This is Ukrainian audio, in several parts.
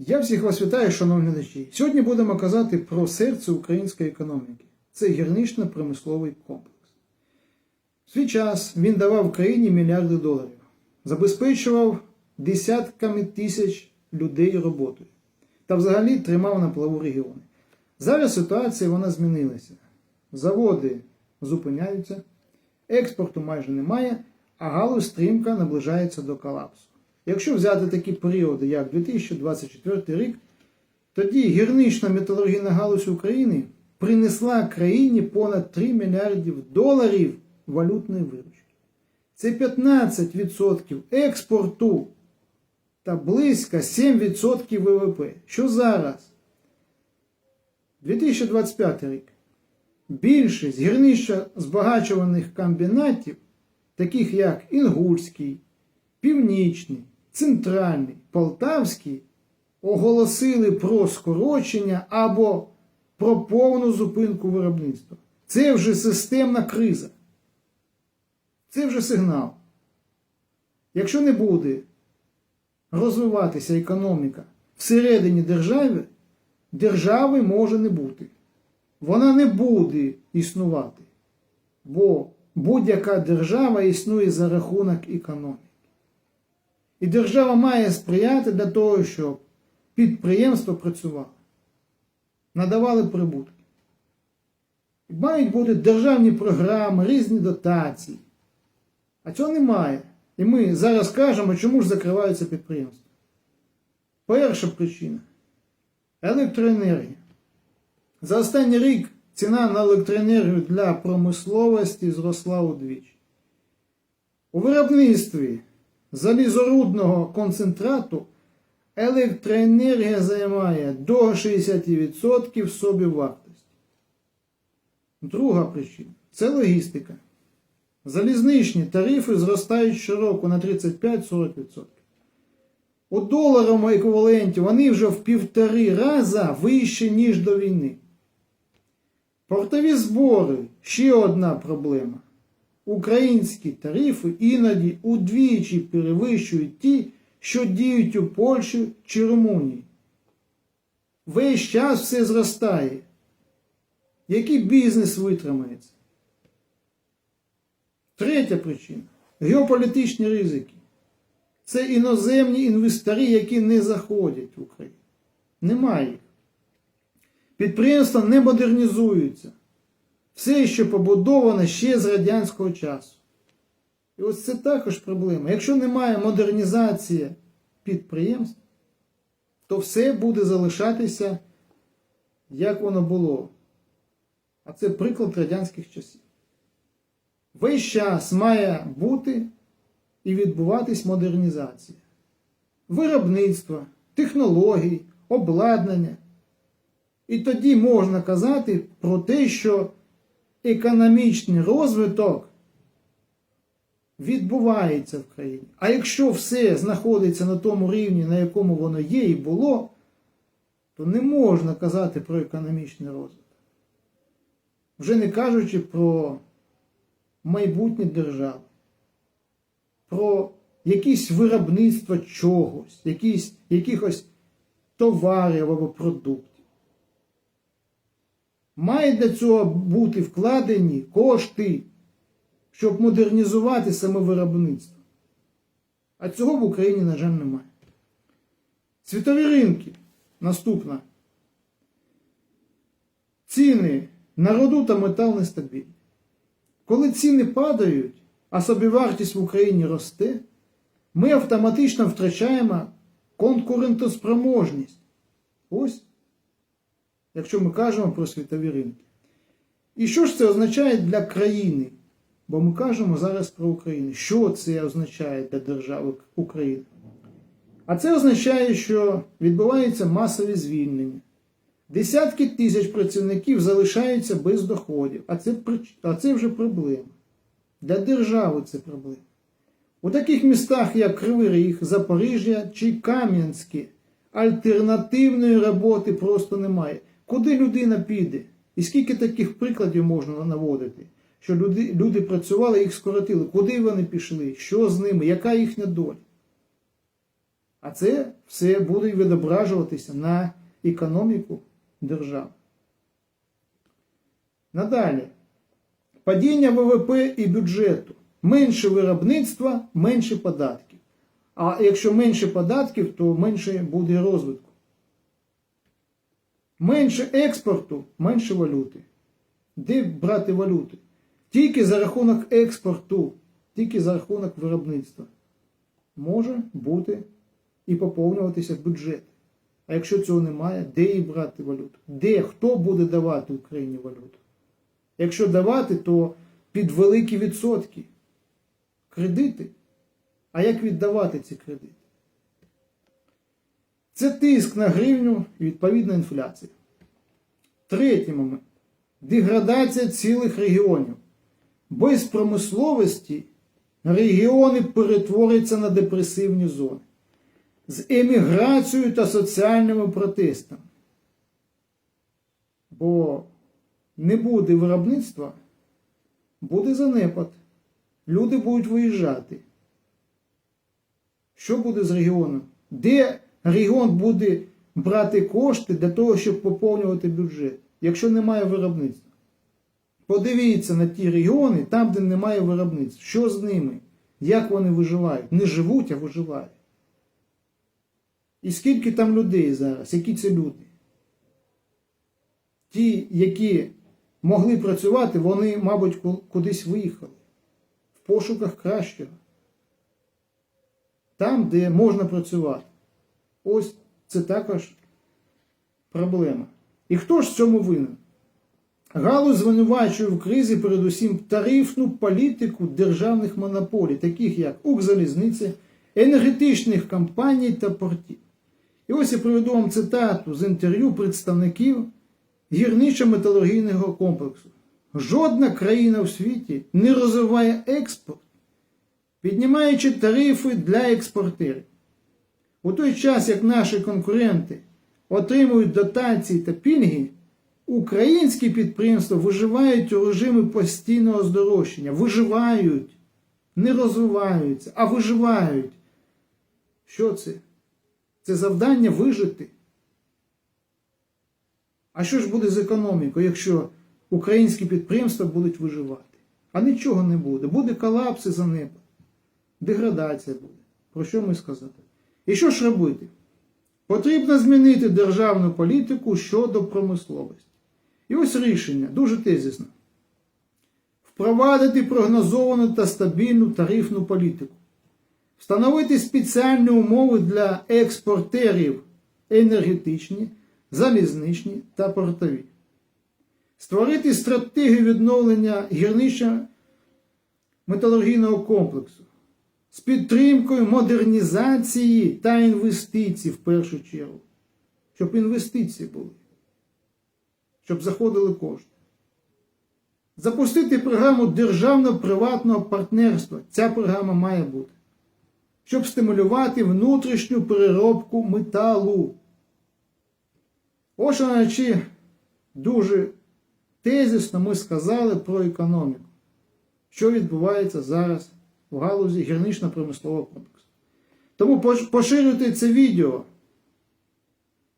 Я всіх вас вітаю, шановні глядачі. Сьогодні будемо казати про серце української економіки. Це гірнично-промисловий комплекс. В свій час він давав країні мільярди доларів, забезпечував десятками тисяч людей роботою та взагалі тримав на плаву регіони. Зараз ситуація вона змінилася. Заводи зупиняються, експорту майже немає, а галузь стрімка наближається до колапсу. Якщо взяти такі періоди, як 2024 рік, тоді гірнична металургійна галузь України принесла країні понад 3 мільярдів доларів валютної виручки. Це 15% експорту та близько 7% ВВП. Що зараз? 2025 рік. Більшість гірничо збагачуваних комбінатів, таких як Інгульський, Північний, Центральний, Полтавський, оголосили про скорочення або про повну зупинку виробництва. Це вже системна криза. Це вже сигнал. Якщо не буде розвиватися економіка всередині держави, держави може не бути. Вона не буде існувати. Бо будь-яка держава існує за рахунок економіки. І держава має сприяти для того, щоб підприємства працювали, надавали прибутки. Мають бути державні програми, різні дотації. А цього немає. І ми зараз кажемо, чому ж закриваються підприємства. Перша причина електроенергія. За останній рік ціна на електроенергію для промисловості зросла удвічі. У виробництві залізорудного концентрату електроенергія займає до 60% собівартості. Друга причина це логістика. Залізничні тарифи зростають щороку на 35-40%. У доларовому еквіваленті вони вже в півтори рази вище, ніж до війни. Портові збори ще одна проблема. Українські тарифи іноді удвічі перевищують ті, що діють у Польщі чи Румунії. Весь час все зростає. Який бізнес витримається? Третя причина геополітичні ризики. Це іноземні інвестори, які не заходять в Україну. Немає їх. Підприємства не модернізуються. Все, що побудовано ще з радянського часу. І ось це також проблема. Якщо немає модернізації підприємств, то все буде залишатися, як воно було. А це приклад радянських часів. Весь час має бути і відбуватись модернізація. Виробництва, технологій, обладнання. І тоді можна казати про те, що економічний розвиток відбувається в країні. А якщо все знаходиться на тому рівні, на якому воно є і було, то не можна казати про економічний розвиток. Вже не кажучи про майбутнє держави, про якісь виробництво чогось, якісь, якихось товарів або продуктів. Має для цього бути вкладені кошти, щоб модернізувати саме виробництво. А цього в Україні, на жаль, немає. Світові ринки. Наступна. Ціни на роду та метал нестабільні. Коли ціни падають, а собівартість в Україні росте, ми автоматично втрачаємо конкурентоспроможність. Ось якщо ми кажемо про світові ринки. І що ж це означає для країни? Бо ми кажемо зараз про Україну. Що це означає для держави України? А це означає, що відбуваються масові звільнення. Десятки тисяч працівників залишаються без доходів, а це, а це вже проблема. Для держави це проблема. У таких містах, як Кривий Ріг, Запоріжжя чи Кам'янське, альтернативної роботи просто немає. Куди людина піде? І скільки таких прикладів можна наводити? Що люди, люди працювали, їх скоротили. Куди вони пішли? Що з ними? Яка їхня доля? А це все буде відображуватися на економіку держави. Надалі. Падіння ВВП і бюджету. Менше виробництва, менше податків. А якщо менше податків, то менше буде розвитку. Менше експорту, менше валюти. Де брати валюти? Тільки за рахунок експорту, тільки за рахунок виробництва може бути і поповнюватися бюджет. А якщо цього немає, де їй брати валюту? Де? Хто буде давати Україні валюту? Якщо давати, то під великі відсотки. Кредити. А як віддавати ці кредити? Це тиск на гривню і відповідна інфляція. Третій момент. Деградація цілих регіонів. Без промисловості регіони перетворюються на депресивні зони. З еміграцією та соціальними протестами. Бо не буде виробництва, буде занепад. Люди будуть виїжджати. Що буде з регіоном? Де регіон буде брати кошти для того, щоб поповнювати бюджет, якщо немає виробництва? Подивіться на ті регіони, там, де немає виробництва. Що з ними? Як вони виживають? Не живуть, а виживають. І скільки там людей зараз? Які це люди? Ті, які могли працювати, вони, мабуть, кудись виїхали в пошуках кращого. Там, де можна працювати. Ось це також проблема. І хто ж в цьому винен? Галузь звинувачує в кризі передусім тарифну політику державних монополій, таких як Укрзалізниці, енергетичних компаній та портів. І ось я приведу вам цитату з інтерв'ю представників гірничо-металургійного комплексу. Жодна країна в світі не розвиває експорт, піднімаючи тарифи для експортерів. У той час, як наші конкуренти отримують дотації та пільги, українські підприємства виживають у режимі постійного здорожчання. Виживають, не розвиваються, а виживають. Що це? Це завдання вижити. А що ж буде з економікою, якщо українські підприємства будуть виживати? А нічого не буде. Буде колапс і занепад. Деградація буде. Про що ми сказали? І що ж робити? Потрібно змінити державну політику щодо промисловості. І ось рішення дуже тезісно. Впровадити прогнозовану та стабільну тарифну політику. Встановити спеціальні умови для експортерів енергетичні, залізничні та портові. Створити стратегію відновлення гірничо-металургійного комплексу з підтримкою модернізації та інвестицій в першу чергу. Щоб інвестиції були, щоб заходили кошти. Запустити програму державно-приватного партнерства. Ця програма має бути. Щоб стимулювати внутрішню переробку металу. Ось наче дуже тезісно ми сказали про економіку, що відбувається зараз в галузі гірнично-промислового комплексу. Тому поширюйте це відео,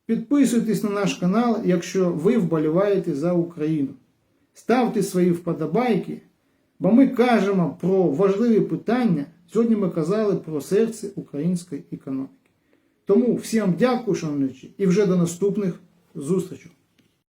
підписуйтесь на наш канал, якщо ви вболіваєте за Україну. Ставте свої вподобайки, бо ми кажемо про важливі питання. Сьогодні ми казали про серце української економіки. Тому всім дякую, шановні, і вже до наступних зустрічей.